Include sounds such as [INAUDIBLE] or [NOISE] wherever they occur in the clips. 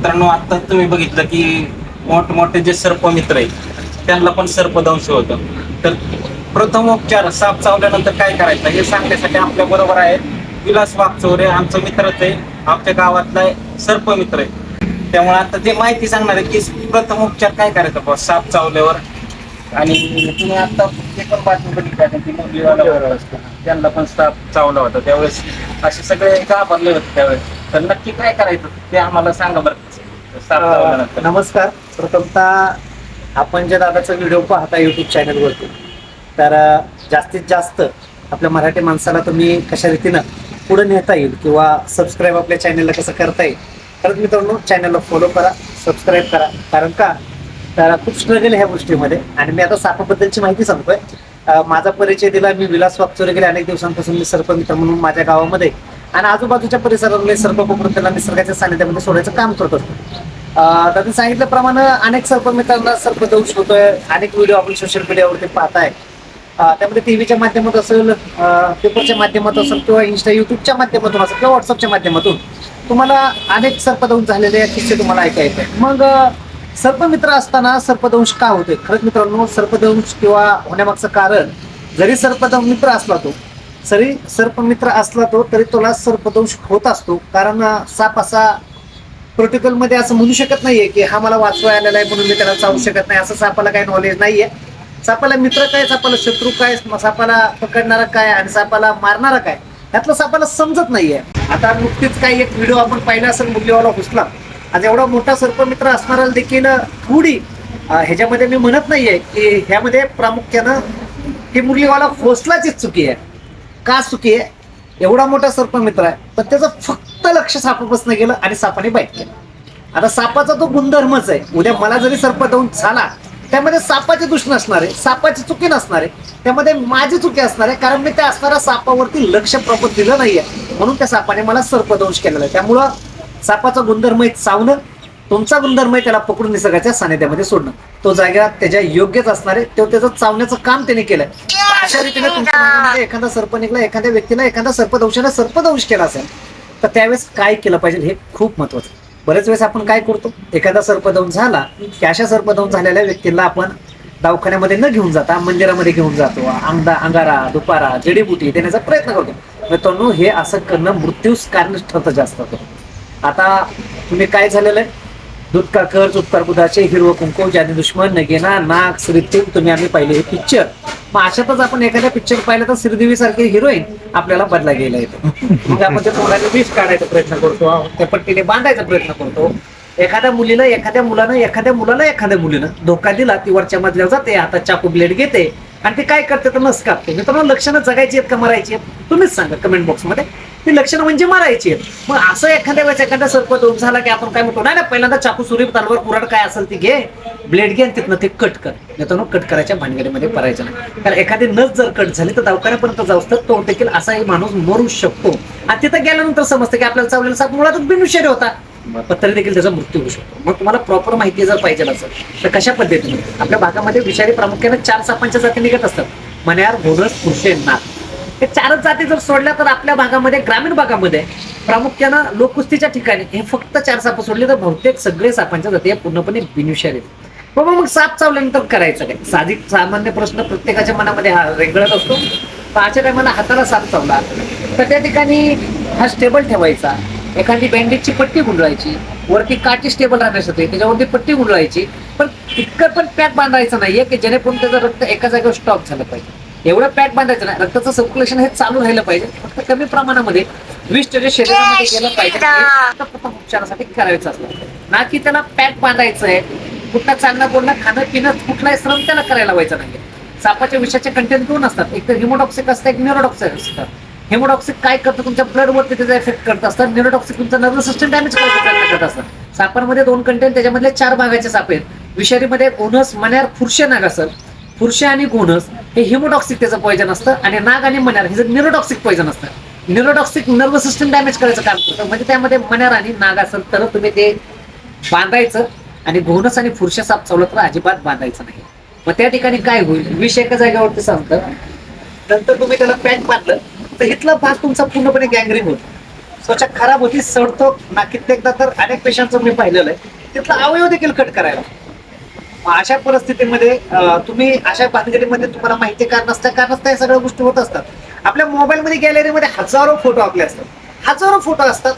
मित्रांनो आता तुम्ही बघितलं की मोठमोठे जे सर्प मित्र आहेत त्यांना पण सर्पदंश होतं. तर प्रथम उपचार साप चावल्यानंतर काय करायचं? हे सांगण्यासाठी आपल्या बरोबर आहे विलास वागचौरे आमचं मित्रच आहे. आमच्या गावातला सर्प मित्र आहे. त्यामुळे आता ते माहिती सांगणार आहे की प्रथम उपचार काय करायचं बुवा? साप चावल्यावर. आणि तुम्ही आता ते पण बातमी बघितली आहे की त्यांना पण साप चावला होता त्यावेळेस. असे सगळे घाबरले होते त्यावेळेस. तर नक्की काय करायचं ते आम्हाला सांगा बरं. नमस्कार. प्रथमतः आपण जे दादाचा व्हिडिओ पाहता युट्यूब चॅनलवरती तर अ, जास्तीत जास्त आपल्या मराठी माणसाला तुम्ही कशा रीतीनं पुढे नेता येईल किंवा सबस्क्राईब आपल्या चॅनलला कसं करता येईल तर मित्रांनो चॅनलला फॉलो करा सबस्क्राईब करा. कारण का? तर खूप स्ट्रगल ह्या गोष्टीमध्ये. आणि मी आता सापाबद्दलची माहिती सांगतोय. अ, माझा परिचय दिला मी विलास वागचोरे गेले अनेक दिवसांपासून मी सर्पमित्र म्हणून माझ्या गावामध्ये. आणि आजूबाजूच्या परिसरातले सर्प पकडून त्याला निसर्गाच्या सानिध्यामध्ये सोडायचं काम करत असतो. अं, त्यांनी सांगितल्याप्रमाणे अनेक सर्पमित्रांना सर्पदंश होतोय अनेक व्हिडिओ आपण सोशल मीडियावरती पाहताय. त्यामध्ये टीव्हीच्या माध्यमात असेल पेपरच्या माध्यमातून असेल किंवा इन्स्टा युट्यूबच्या माध्यमातून असेल किंवा व्हॉट्सअपच्या माध्यमातून तुम्हाला अनेक सर्पदंश झालेले किस्से तुम्हाला ऐकायचे मग सर्पमित्र असताना सर्पदंश का होतोय? खरंच मित्रांनो सर्पदंश किंवा होण्यामागचं कारण जरी सर्पदंश मित्र असला तो जरी सर्पमित्र असला तो तरी तुला सर्पदंश होत असतो. कारण साप असा प्रोटोकॉलमध्ये असं म्हणू शकत नाहीये की हा मला वाचवाय आलेला आहे म्हणून मी त्याला चावू शकत नाही. असं सापाला काही नॉलेज नाहीये. सापाला मित्र काय सापाला शत्रू काय सापाला पकडणारा काय आणि सापाला मारणारा काय यातलं सापाला समजत नाहीये. आता नुकतीच काही एक व्हिडिओ आपण पाहिला असेल मुलीवाला हुसला. आज एवढा मोठा सर्पमित्र असणारा देखील थोडी ह्याच्यामध्ये मी म्हणत नाहीये की ह्यामध्ये प्रामुख्यानं ही मुलीवाला फोसलाचीच चुकी आहे. का चुकी आहे? एवढा मोठा सर्प मित्र आहे पण त्याचं फक्त लक्ष सापापासून गेलं आणि सापाने बाईट केलं. आता सापाचा तो गुणधर्मच आहे. उद्या मला जरी सर्प देऊन झाला त्यामध्ये सापाची दुष्ण नसणार आहे सापाची चुकी नसणार आहे त्यामध्ये माझी चुकी असणार आहे कारण मी त्या असणाऱ्या सापावरती लक्ष प्रबोध दिलं नाहीये. म्हणून त्या सापाने मला सर्पदंश केलेला आहे. त्यामुळं सापाचा गुणधर्म एक चावणं तुमचा गुणधर्म आहे त्याला पकडून निसर्गाच्या सानिध्यामध्ये सोडणं. तो जागा त्याच्या योग्यच असणार आहे तो त्याचं चावण्याचं काम त्याने केलंय. अशा रीतीने तुमच्या एखादा सर्प निघला एखाद्या व्यक्तीला एखादा सर्पदंशाला सर्पदंश केला असेल तर त्यावेळेस काय केलं पाहिजे हे खूप महत्वाचं. बरेच वेळेस आपण काय करतो एखादा सर्पदंश झाला की अशा सर्पदंश झालेल्या व्यक्तीला आपण दवाखान्यामध्ये न घेऊन जाता मंदिरामध्ये घेऊन जातो अंगदा अंगारा दुपारा जडीबुटी देण्याचा प्रयत्न करतो. मित्रांनो हे असं करणं मृत्यूस कारण ठरतं जास्त करून. आता तुम्ही काय झालेलं आहे? दूध खर्च उत्तर बुधाचे हिरवं कुंकू ज्याने दुश्मन नगेना नाग श्रीदेव तुम्ही आम्ही पाहिले हे पिक्चर मग अशातच आपण एखाद्या पिक्चर पाहिलं तर श्रीदेवी सारखे हिरोईन आपल्याला बदला गेला येतो. मग आपण त्या तोंडाने विष काढायचा प्रयत्न करतो त्या पट्टीने बांधायचा प्रयत्न करतो. एखाद्या मुलीला एखाद्या मुलानं एखाद्या मुलाला एखाद्या मुलीनं धोका दिला ती वरच्या मजल्यावर जाते आता चाकू ब्लेड घेते आणि ते काय करते? तर नस कापते. मित्रांनो लक्षणं जगायची आहेत का मरायची आहेत? तुम्हीच सांगा कमेंट बॉक्समध्ये ती लक्षणं म्हणजे मारायची मग असं एखाद्या वेळेस एखादा सर्प दोन झाला की आपण काय म्हणतो नाही ना पहिल्यांदा चाकू सुरी तलवार कुराड काय असेल ती घे. ब्लेड घे आणि तिथनं ते कट कर. मित्रांनो कट करायच्या भानगडीमध्ये पडायचं नाही. कारण एखादी नस जर कट झाली तर दवाखान्यापर्यंत जाऊस तर तो देखील असाही माणूस मरू शकतो. आणि तिथं गेल्यानंतर समजतं की आपल्याला चावलेला साप मुळातच बिनुषारी होता. पण तरी देखील त्याचा मृत्यू होऊ शकतो. मग तुम्हाला प्रॉपर माहिती जर पाहिजे असेल तर कशा पद्धतीने? आपल्या भागामध्ये विषारी प्रामुख्याने चार सापांच्या जाती निघत असतात. मन्यार घोणस पुरुषे नाग. हे चारच जाती जर सोडल्या तर आपल्या भागामध्ये ग्रामीण भागामध्ये प्रामुख्यानं लोककुस्तीच्या ठिकाणी हे फक्त चार साप सोडले तर बहुतेक सगळे सापांच्या जाती या पूर्णपणे बिनुशार आहेत. बाबा मग साप चावल्यानंतर करायचं काय? साधी सामान्य प्रश्न प्रत्येकाच्या मनामध्ये हा रेंगळत असतो. पाहाच्या अशा टायमाला हाताला साप चावला. तर त्या ठिकाणी हा स्टेबल ठेवायचा. एखादी बँडेजची पट्टी गुंडळायची. वरती काठी स्टेबल राहण्यासाठी त्याच्यावरती पट्टी गुंडळायची. पण इतकं पण पॅक बांधायचं नाहीये की जेणेकरून त्याचं रक्त एका जागेवर स्टॉप झालं पाहिजे. एवढं पॅक बांधायचं नाही. रक्ताचं सर्क्युलेशन हे चालू राहिलं पाहिजे. फक्त कमी प्रमाणामध्ये विष त्याच्या शरीरामध्ये गेलं पाहिजे फक्त प्रथम उपचारासाठी करायचं असतं. ना की त्याला पॅक बांधायचं आहे कुठला चालणं बोलणं खाणं पिणं कुठलाही श्रम त्याला करायला व्हायचं नाही सापाच्या विषाचे कंटेंट दोन असतात. एक तर हिमोटॉक्सिक असतं एक न्यूरोटॉक्सिक असतं. हेमोटॉक्सिक काय करतं? तुमच्या ब्लड वरती त्याचा इफेक्ट करत असतात न्यूरोटॉक्सिक तुमचा नर्वस सिस्टम डॅमेज करायचा प्रयत्न करत असतात सापांमध्ये दोन कंटेंट त्याच्यामधले चार भागाचे साप आहेत. विषारीमध्ये गोनस मण्यार फुरशे नाग असेल पुरुष आणि गोनस हे हिमोटॉक्सिक त्याचं पॉयजन असतं आणि नाग आणि मण्यार हे न्यूरोटॉक्सिक पॉयजन असतं. न्यूरोटॉक्सिक नर्वस सिस्टम डॅमेज करायचं काम करतं. म्हणजे त्यामध्ये मण्यार आणि नाग असेल तर तुम्ही ते बांधायचं आणि घोणस आणि फुरशा साप चावलं तर अजिबात बांधायचं नाही. मग त्या ठिकाणी काय होईल? विष एका जागेवरती सांगतं. नंतर तुम्ही त्याला पॅक बांधलं तर इथला भाग तुमचा पूर्णपणे गँग्रीन होतो. त्वचा खराब होती सडतो ना कित्येकदा तर अनेक पेशंटचं मी पाहिलेलं आहे. तिथला अवयव देखील कट करायला. मग अशा परिस्थितीमध्ये तुम्ही अशा भानगडीमध्ये तुम्हाला माहिती का नसता का नसता या सगळ्या गोष्टी होत असतात. आपल्या मोबाईलमध्ये गॅलरीमध्ये हजारो फोटो आपले असतात. हजारो फोटो असतात.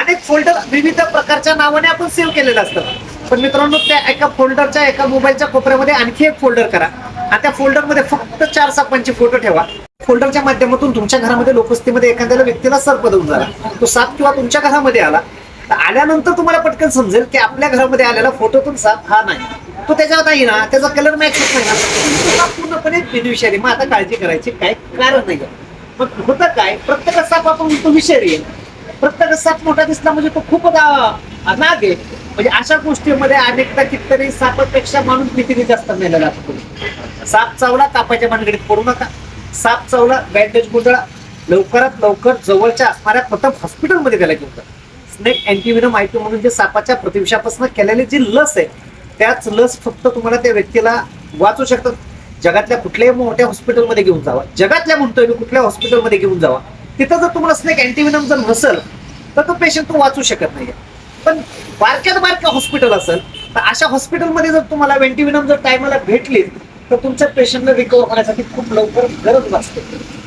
अनेक फोल्डर विविध प्रकारच्या नावाने आपण सेव्ह केलेले असतात पण मित्रांनो त्या एका फोल्डरच्या एका मोबाईलच्या कोपऱ्यामध्ये आणखी एक फोल्डर करा. आणि त्या फोल्डरमध्ये फक्त चार सापांचे फोटो ठेवा. फोल्डरच्या माध्यमातून तुमच्या घरामध्ये लोकवस्तीमध्ये एखाद्याला व्यक्तीला सर्प देऊन झाला तो साप किंवा तुमच्या घरामध्ये आला तर आल्यानंतर तुम्हाला पटकन समजेल की आपल्या घरामध्ये आलेला फोटोतून साप हा नाही. तो त्याच्यावर नाही ना त्याचा कलर मॅच होत नाही ना. तो पूर्णपणे बिनविषारी. मग आता काळजी करायची काय कारण नाही. मग होतं काय? प्रत्येक साप आपण तो विषारी आहे. प्रत्येक साप मोठा दिसला म्हणजे तो खूप नाग आहे. म्हणजे अशा गोष्टीमध्ये अनेकदा कितीतरी सापापेक्षा माणूस भीतीने जास्त मेलेला असतो. साप चावला कापाच्या भानगडीत पडू नका. साप चावला बँडेज गुंडळा लवकरात लवकर जवळच्या असणाऱ्या प्रथम हॉस्पिटलमध्ये त्याला घेऊन जा. स्नेक अँटीविनम आयटम म्हणून जे सापाच्या प्रतिविषापासून केलेली जी लस आहे त्याच लस फक्त तुम्हाला त्या व्यक्तीला वाचू शकतात. जगातल्या कुठल्याही मोठ्या हॉस्पिटलमध्ये घेऊन जावा. जगातल्या म्हणतोय मी कुठल्या हॉस्पिटलमध्ये घेऊन जावा. तिथं जर तुम्हाला स्नेक अँटीविनम जर नसेल तर तो पेशंट तो वाचू शकत नाही पण बारक्यात बारक्या हॉस्पिटल असेल तर अशा हॉस्पिटलमध्ये जर तुम्हाला वेंटिविनम जर टायमाला भेटली तर तुमच्या पेशंटला रिकवर होण्यासाठी खूप लवकर गरज भासते.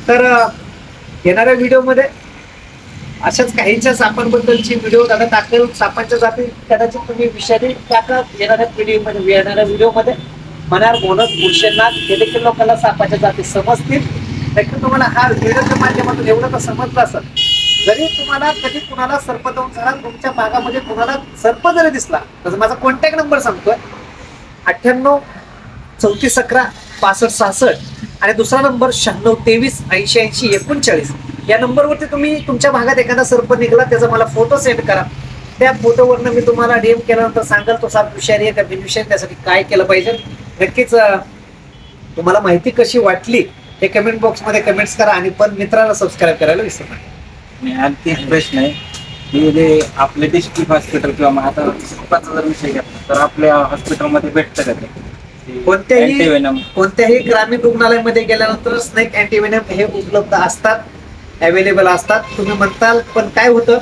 तर येणाऱ्या व्हिडिओमध्ये अशाच काहींच्या सापांबद्दलची व्हिडिओ दादा टाकेल सापांच्या जाती कदाचित तुम्ही विषारी टाका. येणाऱ्या व्हिडिओमध्ये येणाऱ्या व्हिडिओमध्ये मनार बोनस बुरशेनाथ हे देखील लोकांना सापाच्या जाती समजतील. देखील तुम्हाला हा व्हिडिओच्या माध्यमातून एवढं तर समजलं असेल. जरी तुम्हाला कधी कुणाला सर्प जाऊन झाला तुमच्या भागामध्ये कुणाला सर्प जरी दिसला तर माझा कॉन्टॅक्ट नंबर सांगतोय. अठ्ठ्याण्णव चौतीस अकरा पासष्ट सहासष्ट आणि दुसरा नंबर शहाण्णव तेवीस ऐंशी ऐंशी एकोणचाळीस. या नंबरवरती तुम्ही तुमच्या भागात एखादा सर्प निघाला त्याचा मला फोटो सेंड करा. त्या फोटोवरनं मी तुम्हाला डीएम केल्यानंतर सांगाल तो साप विषारी आहे का बिनविषारी त्यासाठी काय केलं पाहिजे. नक्कीच तुम्हाला माहिती कशी वाटली हे कमेंट बॉक्समध्ये कमेंट्स करा आणि पण मित्राला सबस्क्राईब करायला विसरू नका. आणि आणखी एक प्रश्न आहे की जे आपले डिस्ट्रिक्ट हॉस्पिटल किंवा आता सर्पाचा जर विषय घेतला तर आपल्या हॉस्पिटलमध्ये भेटतं का ते? कोणत्याही. कोणत्याही ग्रामीण रुग्णालयामध्ये गेल्यानंतर स्नेक अँटीव्हेनम हे उपलब्ध असतात. अवेलेबल असतात. तुम्ही म्हणताल पण काय होतं?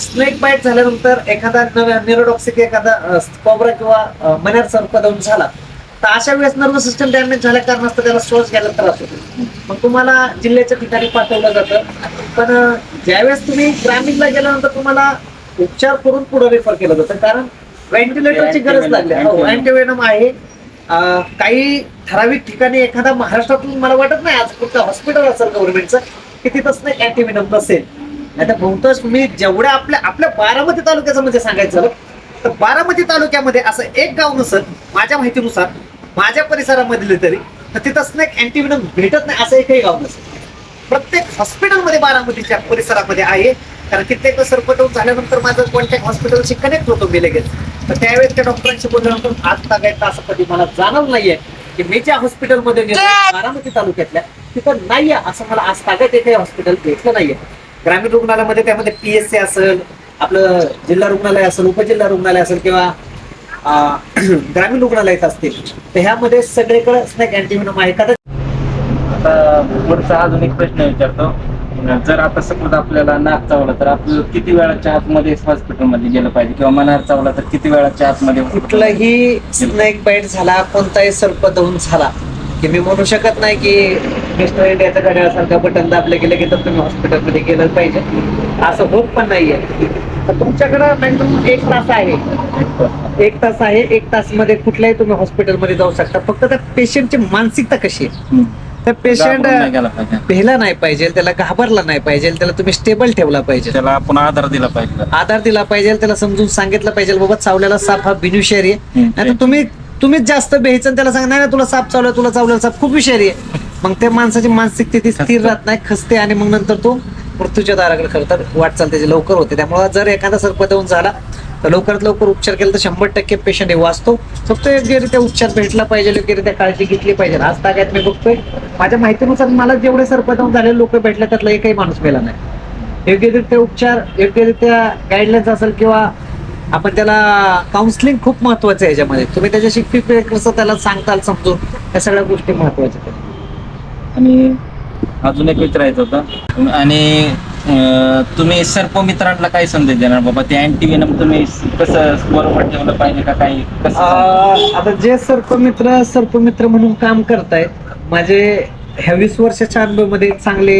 स्नेक बाईट झाल्यानंतर एखादा निरोडॉक्सिक एखादा कोबरा किंवा मनेर सर्प जाऊन झाला. तर अशा वेळेस नर्वस सिस्टम डॅमेज झाल्या कारणास्तव त्याला श्वास घ्यायला त्रास होतो. मग तुम्हाला जिल्ह्याच्या ठिकाणी पाठवलं जातं. पण ज्यावेळेस तुम्ही ग्रामीणला गेल्यानंतर तुम्हाला उपचार करून पुढे रेफर केलं जातं. कारण व्हेंटिलेटरची गरज लागली. हो. अँटीवेनम आहे. अं, काही ठराविक ठिकाणी एखादा महाराष्ट्रातून मला वाटत नाही आज कुठलं हॉस्पिटल असेल गव्हर्नमेंटचं की तिथंच नाही अँटीवेनम नसेल आता बहुतांश मी जेवढ्या आपल्या आपल्या बारामती तालुक्याचं म्हणजे सांगायचं तर बारामती तालुक्यामध्ये असं एक गाव नसेल माझ्या माहितीनुसार माझ्या परिसरामधले तरी तर तिथं स्नेक अँटीवेनम भेटत नाही असं एकही गाव नसेल. प्रत्येक हॉस्पिटलमध्ये बारामतीच्या परिसरामध्ये आहे कारण कित्येक सरपटवून झाल्यानंतर माझं कॉन्टॅक्ट हॉस्पिटलशी कनेक्ट होतो मी लगेच. तर त्यावेळेस त्या डॉक्टरांशी बोलल्यानंतर आज तागायचा असं कधी मला जाणवलं नाहीये. की मी ज्या हॉस्पिटलमध्ये गेलो बारामती तालुक्यातल्या तिथं नाहीये असं मला आज तागायत एकही हॉस्पिटल भेटलं नाहीये. ग्रामीण रुग्णालयामध्ये त्यामध्ये पी एस सी असेल आपलं जिल्हा रुग्णालय असेल उपजिल्हा रुग्णालय असेल किंवा [CLEARS THROAT] ग्रामीण रुग्णालयात असतील तर ह्यामध्ये सगळीकडे स्नॅक अँटीव्हिनम आहे. का आता पुढचा अजून एक प्रश्न विचारतो. जर आता सपोज आपल्याला नाक चावला तर आपल्याला किती वेळाच्या आतमध्ये हॉस्पिटलमध्ये गेलं पाहिजे? किंवा मनार चावला तर किती वेळाच्या आतमध्ये कुठलाही स्नेक बाईट झाला कोणताही सर्प दहून झाला की मी म्हणू शकत नाही की मिस्टर इंडियाच्या घड्याळासारखा बटन दाबलं गेलं की तर तुम्ही हॉस्पिटलमध्ये गेलं पाहिजे. असं होत पण नाहीये. तर तुमच्याकडं मॅक्झिमम एक तास आहे. एक तास आहे एक तासमध्ये कुठल्याही तुम्ही हॉस्पिटलमध्ये जाऊ शकता. फक्त त्या पेशंटची मानसिकता कशी आहे. तर पेशंट घाबरून नाही गेला पाहिजे. भेला नाही पाहिजे त्याला घाबरला नाही पाहिजे त्याला तुम्ही स्टेबल ठेवला पाहिजे. त्याला आपण आधार दिला पाहिजे. आधार दिला पाहिजे त्याला समजून सांगितलं पाहिजे बाबा चावलेला साप हा बिनुषारी आहे. हम्म. नाही तर तुम्ही तुम्हीच जास्त बेहायचं आणि त्याला सांगा नाही नाही, तुला साप चावला तुला चावलेला साप खूप विषारी आहे. मग त्या माणसाची मानसिकता ती स्थिर [LAUGHS] राहत नाही खसते आणि मग नंतर तो मृत्यूच्या दाराकडे खरं वाटचाल त्याची लवकर होते. त्यामुळे जर एखादा सर्प देऊन झाला तर लवकरात लवकर उपचार केला तर शंभर टक्के पेशंट हे वाचतो. फक्त योग्यरित्या उपचार भेटला पाहिजे योग्यरित्या काळजी घेतली पाहिजे. आज ताग्यात मी बघतोय माझ्या माहितीनुसार मला जेवढे सर्प देऊन झालेले लोक भेटले त्यातला एकही माणूस मेला नाही. योग्यरित्या उपचार योग्यरित्या गाईडलाईन्स असेल किंवा आपण त्याला काउन्सिलिंग खूप महत्वाचं आहे याच्यामध्ये. तुम्ही त्याच्याशी कसं त्याला सांगताल समजून. या सगळ्या गोष्टी महत्त्वाच्या आहेत. आणि अजून एक विचारायचं होतं. आणि तुम्ही सर्प मित्रांना काय संदेश देणार? बाबा ते अँटी वेनम तुम्ही कसं बरोबर ठेवलं पाहिजे का काही कसं आता जे सर्पमित्र सर्पमित्र म्हणून काम करतायत माझे ह्या वीस वर्षाच्या अनुभवामध्ये चांगले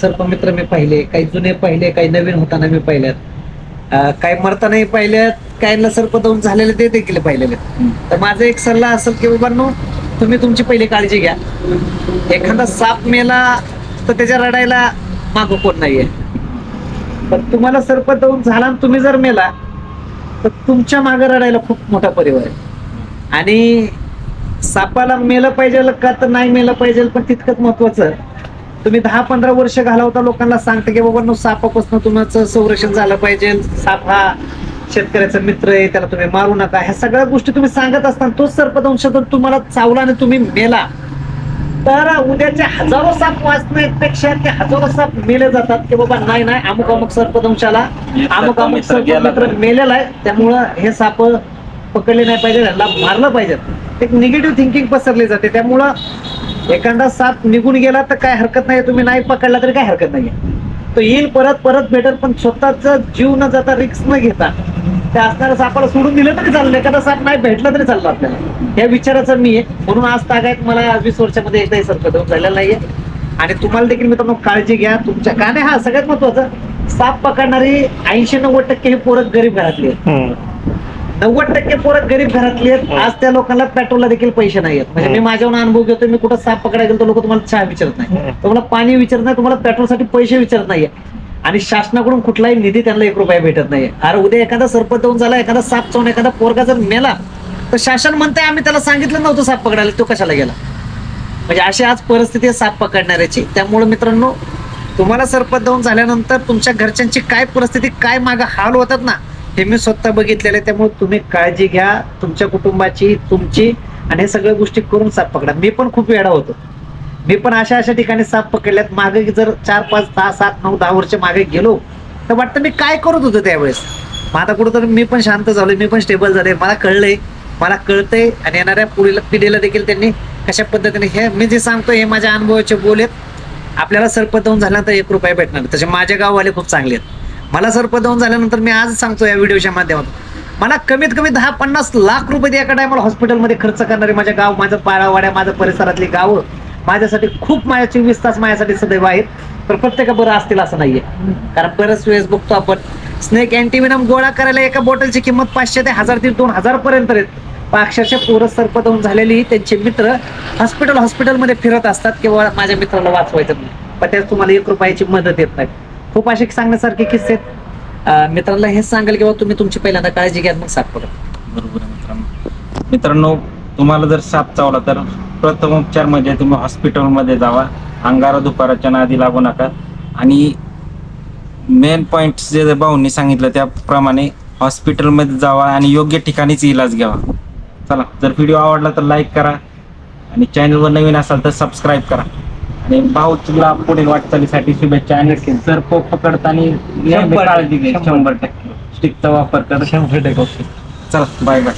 सर्पमित्र मी पाहिले. काही जुने पाहिले काही नवीन होताना मी पाहिल्यात काही मरतानाही पाहिल्यात काहींना सर्पदंश झालेले ते देखील पाहिलेले. तर माझा एक सल्ला असेल की बाबांनो तुम्ही तुमची पहिली काळजी घ्या. एखादा साप मेला तर त्याच्या रडायला मागं कोण नाहीये. पण तुम्हाला सर्पदंश झाला आणि तुम्ही जर मेला तर तुमच्या मागे रडायला खूप मोठा परिवार आहे. आणि सापाला मेलं पाहिजे का तर नाही मेलं पाहिजे पण तितकंच महत्वाचं तुम्ही दहा पंधरा वर्ष घालवता लोकांना सांगता की बाबा सापापासून तुमचं संरक्षण झालं पाहिजे. साप हा शेतकऱ्याचा मित्र आहे त्याला तुम्ही मारू नका. ह्या सगळ्या गोष्टी तुम्ही सांगत असताना तोच सर्पदंशातून तुम्हाला चावला आणि तुम्ही मेला. तर उद्याचे हजारो साप वाचण्यापेक्षा ते हजारो साप मेले जातात की बाबा नाही नाही अमुक अमुक सर्पदंशाला अमुक अमुक सर्पमित्र गेला सर्पमित्र तर- मेलेला आहे. त्यामुळं हे साप पकडले नाही पाहिजे त्यांना मारलं पाहिजे. एक निगेटिव्ह थिंकिंग पसरली जाते. त्यामुळं एखादा साप निघून गेला तर काय हरकत नाही तुम्ही नाही पकडला तरी काय हरकत नाही तो येईल परत परत भेटेल पण स्वतःचा जीव न जाता रिक्स न घेता त्या असणाऱ्या सापाला सोडून दिलं तरी चाललं एखादा साप नाही भेटला तरी चाललं आपल्याला. या विचाराचा मी आहे. म्हणून आज तागायत मला वीस वर्षामध्ये एकदाही सर्पदंश झालेला नाहीये. आणि तुम्हाला देखील मित्रांनो काळजी घ्या. तुमच्या का नाही हा सगळ्यात महत्वाचं साप पकडणारी ऐंशी नव्वद टक्के ही पोरं गरीब घरातली आहेत. नव्वद टक्के पोरं गरीब घरातली आहेत. आज त्या लोकांना पेट्रोलला देखील पैसे नाही आहेत. म्हणजे मी माझ्यावर अनुभव घेतो मी कुठं साप पकडायला गेलो तर लोक तुम्हाला चहा विचारत नाही. तुम्हाला पाणी विचारत नाही तुम्हाला पेट्रोलसाठी पैसे विचारत नाहीये. आणि शासनाकडून कुठलाही निधी त्यांना एक रुपया भेटत नाही अरे उद्या एखादा सर्प देऊन झाला एखादा साप चावून एखादा पोरगा जर मेला तर शासन म्हणतंय आम्ही त्याला सांगितलं नव्हतं साप पकडायला तो कशाला गेला? म्हणजे अशी आज परिस्थिती आहे साप पकडणाऱ्याची. त्यामुळे मित्रांनो तुम्हाला सर्पदंश झाल्यानंतर तुमच्या घरच्यांची काय परिस्थिती काय मागं हाल होतात ना हे मी स्वतः बघितलेलं आहे. त्यामुळे तुम्ही काळजी घ्या तुमच्या कुटुंबाची तुमची आणि हे सगळ्या गोष्टी करून साप पकडा. मी पण खूप वेळा होतो. मी पण अशा अशा ठिकाणी साप पकडल्यात. मागे जर चार पाच दहा सात नऊ दहा वर्ष मागे गेलो तर वाटतं मी काय करत होतो त्यावेळेस? मग आता कुठंतरी मी पण शांत झालोय मी पण स्टेबल झालोय. मला कळलंय मला कळतंय आणि येणाऱ्या पुढील पिढीला देखील त्यांनी कशा पद्धतीने हे मी जे सांगतो हे माझ्या अनुभवाचे बोल आहेत. आपल्याला सरपदवून झाल्यानंतर एक रुपया भेटणार. तसे माझे गाववाले खूप चांगले आहेत. मला सरपदवून झाल्यानंतर मी आज सांगतो या व्हिडिओच्या माध्यमातून. मला कमीत कमी दहा पन्नास लाख रुपये एका टायमाला हॉस्पिटलमध्ये खर्च करणारे माझ्या गाव माझं पाळावाड्या माझं परिसरातली गावं माझ्यासाठी खूप माझ्या चोवीस तास माझ्यासाठी सदैव आहेत. तर प्रत्येका बरं असतील असं नाहीये. कारण बरेच वेळेस बघतो आपण स्नेक अँटीविनम गोळा करायला एका बॉटलची किंमत पाचशे ते हजार ते दोन हजार पर्यंत आहेत. अक्षरशः पोरं सर्पदंश झालेली त्यांचे मित्र हॉस्पिटल हॉस्पिटलमध्ये फिरत असतात किंवा माझ्या मित्राला वाचवायचं पण त्यात तुम्हाला एक रुपयाची मदत येत नाही. खूप असे सांगण्यासारखे किस्से आहेत. मित्राला मित्रांना हेच सांगाल किंवा तुम्ही तुमची पहिल्यांदा काळजी घ्या मग साप बरोबर मित्रांनो. मित्रांनो तुम्हाला जर साप चावला तर? प्रथम उपचार म्हणजे तुम्ही हॉस्पिटलमध्ये जावा. अंगारा दुपाराच्या नादी लागू नका. आणि मेन पॉइंट जे भाऊंनी सांगितलं त्याप्रमाणे हॉस्पिटलमध्ये जावा आणि योग्य ठिकाणीच इलाज घ्यावा. चला जर व्हिडिओ आवडला तर लाईक करा आणि चॅनलवर नवीन असाल तर सबस्क्राईब करा. आणि भाऊ तुला पुढील वाटचालीसाठी शुभेच्छा आणि जर पकडताना नेहमी शंभर काळजी घे. शंभर टक्के. स्टिकचा वापर कर. शंभर टक्के. चला बाय बाय